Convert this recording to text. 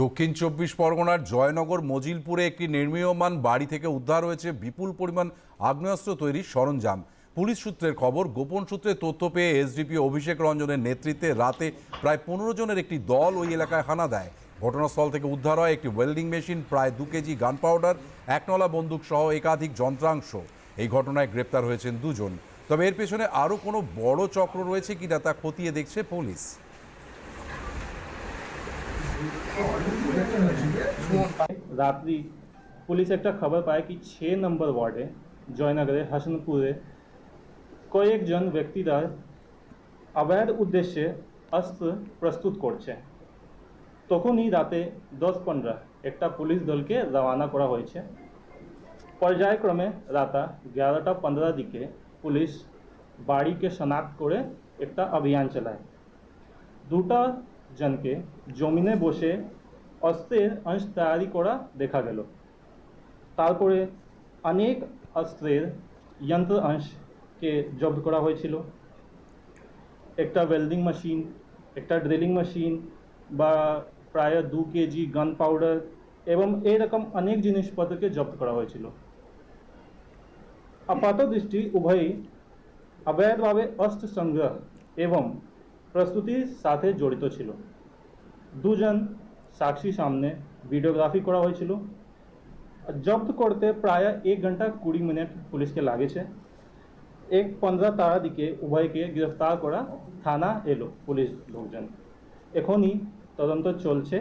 দক্ষিণ চব্বিশ পরগনার জয়নগর মজিলপুরে একটি নির্মীয়মান বাড়ি থেকে উদ্ধার হয়েছে বিপুল পরিমাণ আগ্নেয়াস্ত্র তৈরির সরঞ্জাম। পুলিশ সূত্রের খবর, গোপন সূত্রে তথ্য পেয়ে এসডিপি অভিষেক রঞ্জনের নেতৃত্বে রাতে প্রায় পনেরো জনের একটি দল ওই এলাকায় হানা দেয়। ঘটনাস্থল থেকে উদ্ধার হয় একটি ওয়েল্ডিং মেশিন, প্রায় দু কেজি গান পাউডার একনলা বন্দুক সহ একাধিক যন্ত্রাংশ। এই ঘটনায় গ্রেপ্তার হয়েছেন দুজন। তবে এর পেছনে আরও কোনো বড় চক্র রয়েছে কিনা তা খতিয়ে দেখছে পুলিশ। রাত্রি পুলিশ একটা খবর পায় কি ছ নম্বর ওয়ার্ডে জয়নগরে হাসনপুরে কয়েকজন ব্যক্তিরা অবৈধ উদ্দেশ্যে অস্ত্র প্রস্তুত করছে তখনই রাতে দশ পনেরো একটা পুলিশ দলকে রওনা করা হয়েছে পর্যায়ক্রমে রাতা এগারোটা পনেরো দিকে পুলিশ বাড়িকে শনাক্ত করে একটা অভিযান চালায় দুটা জনকে জমিনে বসে অস্ত্রের অংশ তৈরি করা দেখা গেল। তারপরে অনেক অস্ত্রের যন্ত্র অংশকে জব্দ করা হয়েছিল। একটা ওয়েল্ডিং মেশিন একটা ড্রিলিং মেশিন বা প্রায় দু কেজি গান পাউডার এবং এরকম অনেক জিনিসপত্রকে জব্দ করা হয়েছিল। আপাত দৃষ্টি উভয়ই অবৈধভাবে অস্ত্র সংগ্রহ এবং প্রস্তুতির সাথে জড়িত ছিল। দুজন সাক্ষী সামনে ভিডিওগ্রাফি করা হয়েছিল। জব্দ করতে প্রায় এক ঘণ্টা কুড়ি মিনিট পুলিশকে লাগেছে। এক পনেরো তারা দিকে উভয়কে গ্রেফতার করা থানা এলো পুলিশ লোকজন। এখনই তদন্ত চলছে।